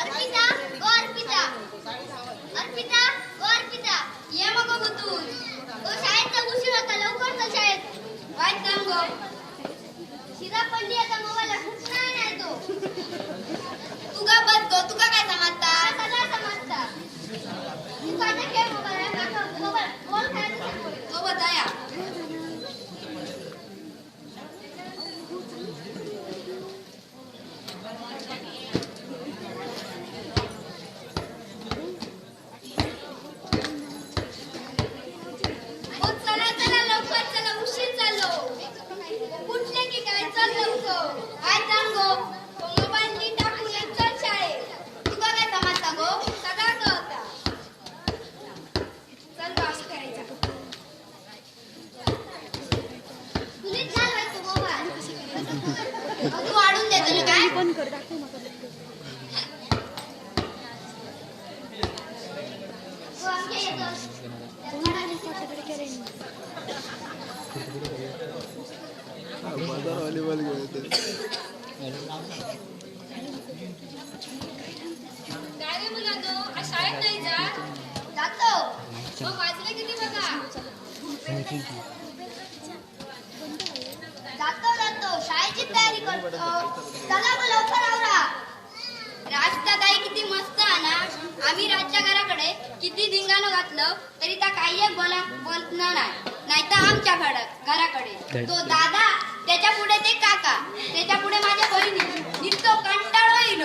ಅರ್ಪಿತಾ ಅರ್ಪಿತಾ ಅರ್ಪಿತಾ ಏಮಗೋಗುತ್ತು तू वाढून देतो ना काय पण कर दाखव व्हॉलीबॉल काय रे मुलांनो शाळेत नाही जातो. मग किती बघा जातो शाळेची तयारी करतो चला मग लवकर आवरा. राजदादाई किती मस्त आहे ना? आम्ही राजच्या घराकडे किती धिंगाणं घातलं तरी त्या काही एक बोला बोलणार नाही. नाहीतर आमच्या घरा घराकडे. तो दादा त्याच्या पुढे ते काका त्याच्या पुढे माझ्या बहिणी. निघतो कंटाळो येईल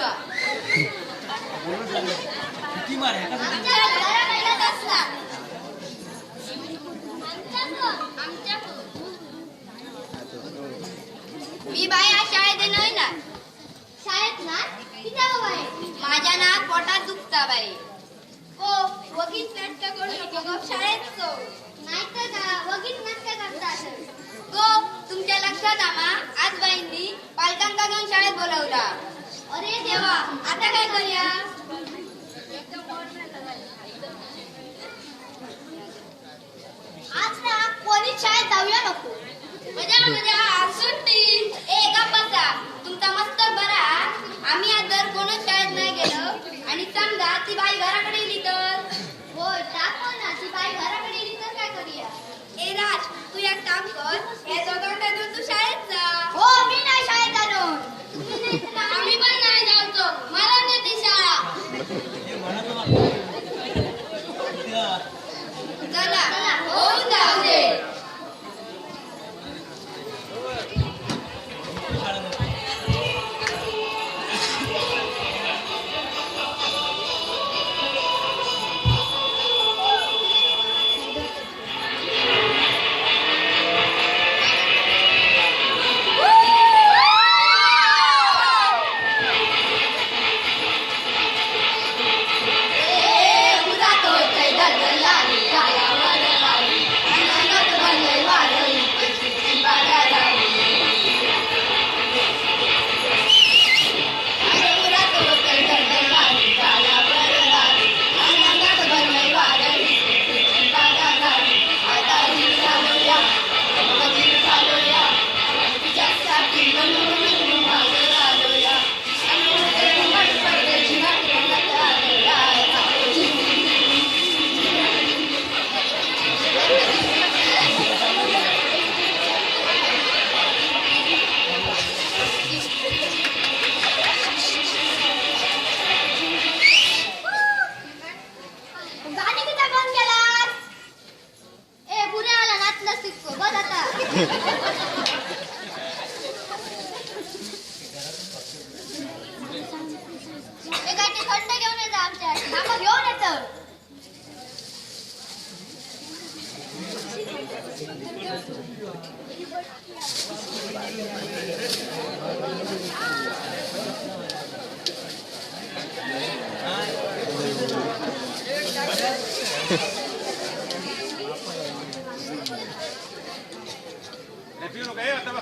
आमच्या घराकडे असला आमच्या मी बाई आज शाळेत नाही ना. शाळेत ना? किती बाई माझ्या ना पोटात दुखता बाई. हो, ओ वगीत नाटक करू नको गो शाळेत गो नाही तर का वगीत नाटक करतात गो तुमच्या लक्षात आमा आज बाईंनी पालकांका घेऊन शाळेत बोलवला. अरे देवा आता काय करूया? आज ना कोणी शाळेत जाऊया नको. मजा मजा. सुट्टी. ए गप्पा बसा. तुमचा मस्त बरा. आम्ही आज जर कोणच शाळेत नाही गेलो. आणि समजा ती बाई घराकडे येली तर? हो टाको ना. ती बाई घराकडे येली तर काय करूया? ए राज तू एक काम कर. या दोघांना तू शाळेत जा.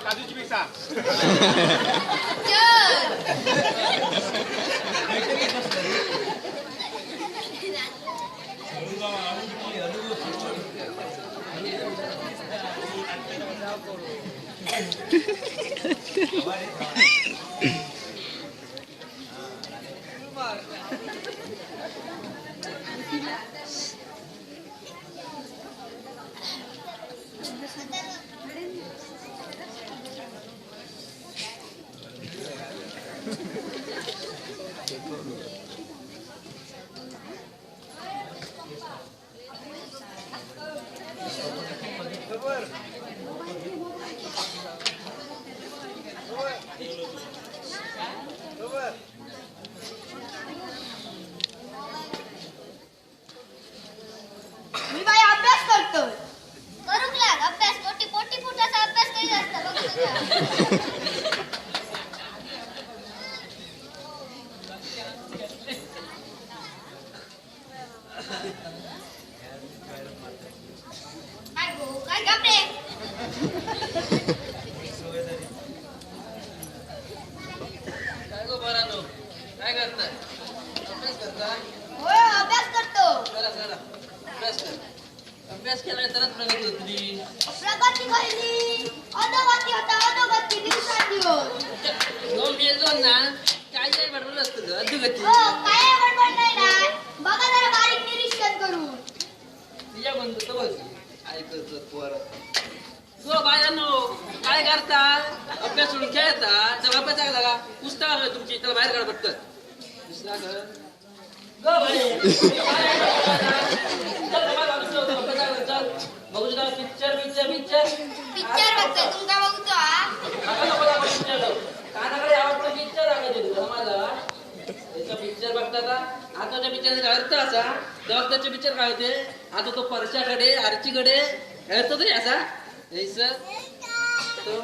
カズチビさん。अभ्यास केला तरच प्रगती होती प्रगती पहिली अधोगती होता अधोगती दिवसांदिवस दोन मेलो ना काय काय बडबड असतं ग अधोगती हो काय बडबड नाही ना बघा जरा बारीक निरीक्षण करून तिच्या म्हणतो तो बघ ऐकत पोर. गो बायानो काय करता अभ्यास सोडून खेळता? तर अभ्यास लागला का पुस्तक हवं तुमची त्याला बाहेर काढ पटकन. बघू तुला पिक्चर पिक्चर पिक्चर पिक्चर बघतोय तुमका बघतो हा. कानाकडे आवडतो पिक्चर दाखवायचे तुला मला त्याचा पिक्चर बघता का? आताच्या पिक्चरचा अर्थ असा? तेव्हा पिक्चर काय होते? आता तो परशाकडे आरचीकडे खेळतो तरी असा. तो.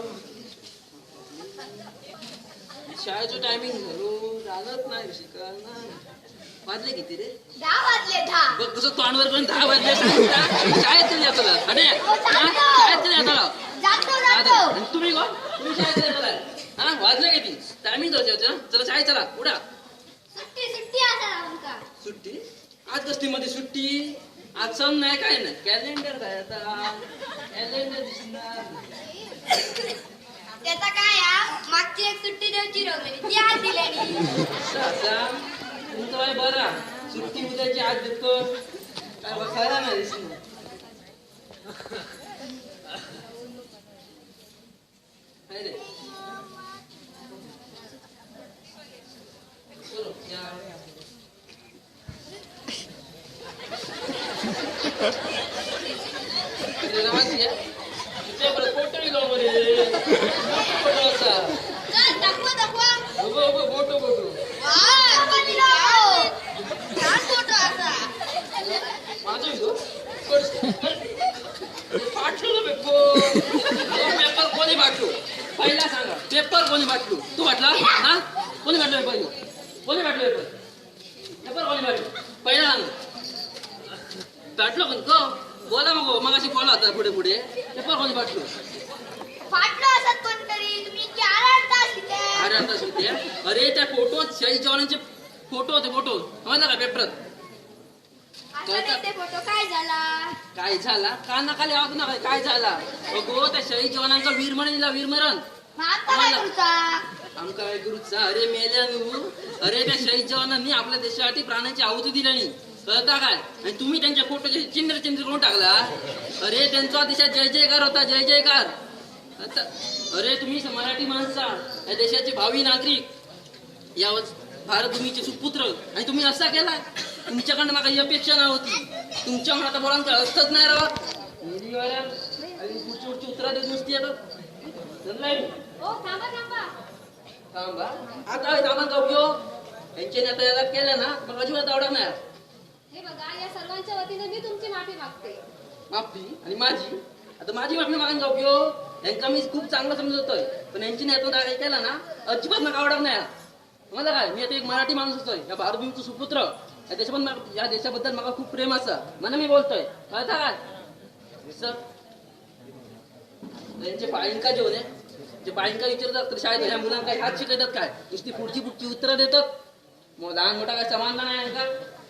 शाळेचं टायमिंग झालो झालंच नाही शिकायला वाजले किती रे? दहा वाजले दहा. बघ कसं तोंडवर पण दहा वाजले शाळेत अरे शाळेत तरी येतो जातो आता, जातो. आणि तुम्ही कोण? तुम्ही शाळेत हा वाजले किती? टायमिंग जाऊ चला शाळेत चला. उडा. सुट्टी आमका. सुट्टी? आज कसली मध्ये सुट्टी? आज सण नाही काय नाही. कॅलेंडर काय आता? कॅलेंडर दिसणार. त्याचा काय मागची एक सुट्टी द्यायची ती आज असा तुमचं बाय बरा. सुट्टी उद्याची आज देतो. काय बघायला नाही दिसणार रे. चलो, या. पेपर पेपर कोणी पाठवू पहिला सांगा पेपर कोणी पाठवू तू वाटला हा कोणी पाठलं पेपर कोणी पाठलं पेपर पेपर कोणी पाठवू पहिला सांग पाठलो कोण को बोला मग मग अशी बोला आता पुढे. पुढे पेपर कोणी पाठवू. फाटलो असत कोणतरी तुम्ही इतकी आरडता तिथे अरे आता सुद्धा अरे त्या फोटोत शहीद जवानांचे फोटो होते फोटो समजला का पेपरात फोटो काय झाला? काय झाला? कानाखाली आवाज नका काय झाला? अगो त्या शहीद जवानांचा वीरमरण दिला वीरमरण आमका काय गुरुचा? अरे मेल्यानु. अरे त्या शहीद जवानांनी आपल्या देशासाठी प्राणाची आहुती दिल्यानी कळता काय आणि तुम्ही त्यांच्या फोटोचे चिंद्र चिंद्र करून टाकला. अरे त्यांचा देशात जय जयकार होता जय जयकार. आता अरे तुम्ही मराठी माणसा या देशाचे भावी नागरिक. या भारतभूमीचे सुपुत्र. आणि तुम्ही असा केला तुमच्याकडनं मला ही अपेक्षा नव्हती तुमच्या मनात बोलांचा अर्थच नाही आणि पुढची पुढची उत्तरा देत नुसती थांबा थांबा. थांबा. आता सामान का उपयोग यांच्याने आता याला केलं ना मग अजिबात आवडत नाही. संस्थेच्या वतीने मी तुमची माफी मागते. माफी? आणि माझी? आता माझी माफी मागायचा जाऊ उपयोग हो? यांका मी खूप चांगलं समजत होतोय. पण यांची नाही काय केला ना अजिबात मला आवडत नाही मला काय? मी आता एक मराठी माणूस होतोय. या भारतभूमीचं सुपुत्र. या देशाबद्दल या देशाबद्दल मला खूप प्रेम असं. म्हणून मी बोलतोय. कळता काय? सर त्यांचे बायंका जे होते जे बायंका विचारतात तर शाळेत ह्या मुलांना काही हात शिकवतात काय? नुसती पुढची पुढची उत्तरं देतात. मग लहान मोठा काय समानता नाही यांका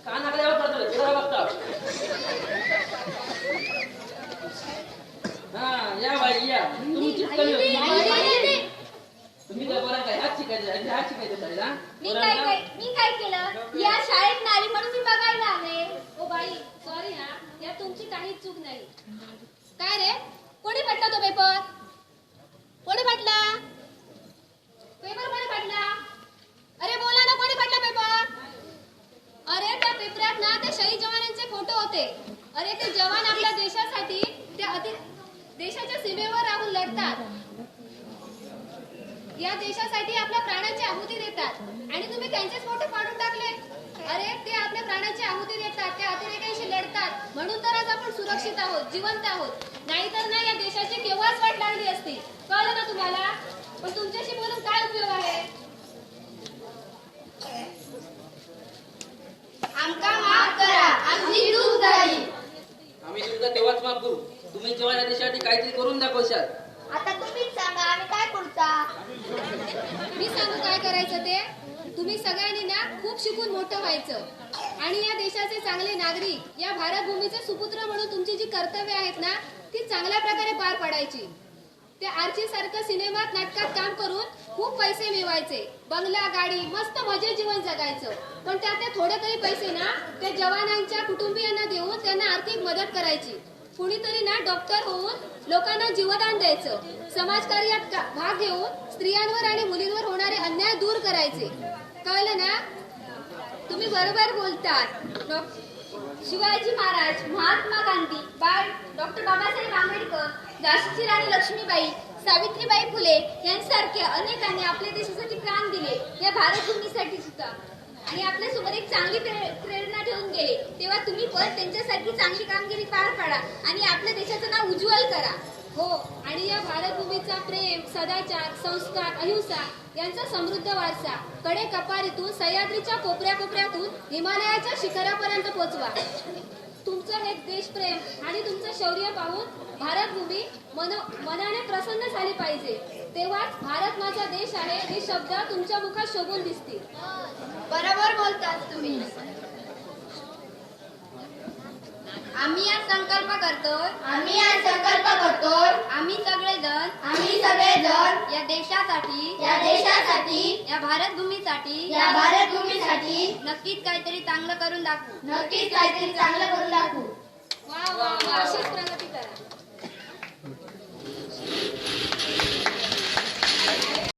कानाकडे यावं पडतं फिरावं बघता. हा या बाई या. तुमचीच कमी होती तुम्ही काय बरं काय? ह्याच शिकायचं ह्याच शिकायचं शाळेला मी काय काय मी काय केलं? या शाळेत नारी म्हणून मी बघायला आले. ओ बाई सॉरी हा या तुमची काहीच चूक नाही. काय रे? कोणी फाटला तो पेपर कोणी फाटला पेपर कोणी अरे बोला ना कोणी फाटला पेपर अरे त्या पेपरात ना ते शहीद असते अरे ते जवान आपल्या देशासाठी ते अति देशाच्या सीमेवर राहून लढतात. या देशासाठी आपल्या प्राणाची आहुती देतात. आणि तुम्ही त्यांचेच फोटो फाडून टाकले. अरे ते आपल्या प्राणाची आहुती देतात. त्या अतिरेक्यांशी लढतात. म्हणून तर आज आपण सुरक्षित आहोत जिवंत आहोत. नाहीतर ना या देशाची केव्हाच वाट लागली असती. कळलं ना तुम्हाला? पण तुमच्या बोलून काय उपयोग आहे आमका माफ करा आमची चूक झाली आम्ही तुमचा तेव्हाच माफ करू तुम्ही जेव्हा या देशासाठी काहीतरी करून दाखवशाल आता तुम्हीच सांगा आम्ही काय करता मी सांगू काय करायचं ते तुम्ही सगळ्यांनी ना खूप शिकून मोठं व्हायचं. आणि या देशाचे चांगले नागरिक या भारत भूमीचे सुपुत्र म्हणून तुमची जी कर्तव्य आहेत ना ती चांगल्या प्रकारे पार पडायची. ते आर्ची सारखं सिनेमात नाटकात काम करून खूप पैसे मिळवायचे. बंगला गाडी मस्त मजे जीवन जगायचं. पण त्यात थोडे तरी पैसे ना त्या जवानांच्या कुटुंबियांना देऊन त्यांना आर्थिक मदत करायची. कुणीतरी ना डॉक्टर होऊन लोकांना जीवदान द्यायचं. समाजकार्यात का- भाग घेऊन स्त्रियांवर आणि मुलींवर होणारे अन्याय दूर करायचे. कळलं ना? तुम्ही बरोबर बोलतात. शिवाजी महाराज महात्मा गांधी बाळ डॉक्टर बाबासाहेब आंबेडकर झाशीची राणी लक्ष्मीबाई सावित्रीबाई फुले यांसारख्या अनेकांनी आपल्या देशासाठी प्राण दिले. या भारत भूमीसाठी सुद्धा. आणि आपल्यासोबत एक चांगली प्रेरणा ठेवून गेले. तेव्हा तुम्ही पण त्यांच्यासारखी चांगली कामगिरी पार पाडा आणि आपल्या देशाचं नाव उज्ज्वल करा. हो आणि या भारतभूमीचा प्रेम सदाचार संस्कार अहिंसा यांचा समृद्ध वारसा. कडे कपारीतून सह्याद्रीच्या कोपऱ्या कोपऱ्यातून हिमालयाच्या शिखरापर्यंत पोहोचवा तुमचं हे देशप्रेम आणि तुमचं शौर्य पाहून भारतभूमी मनो मनाने प्रसन्न झाली पाहिजे. तेव्हाच भारत माझा देश आहे हे शब्द तुमच्या मुखात शोभून दिसतील. बरोबर बोलतात तुम्ही. आम्ही आज संकल्प करतोय. आम्ही आज संकल्प करतोय. आम्ही सगळेजण आम्ही सगळेजण या देशासाठी या देशासाठी या भारत भूमीसाठी या भारत भूमीसाठी नक्कीच काहीतरी चांगलं करून दाखवू. नक्कीच काहीतरी चांगलं करून दाखवू. वा वा वा. अशीच प्रगती करा.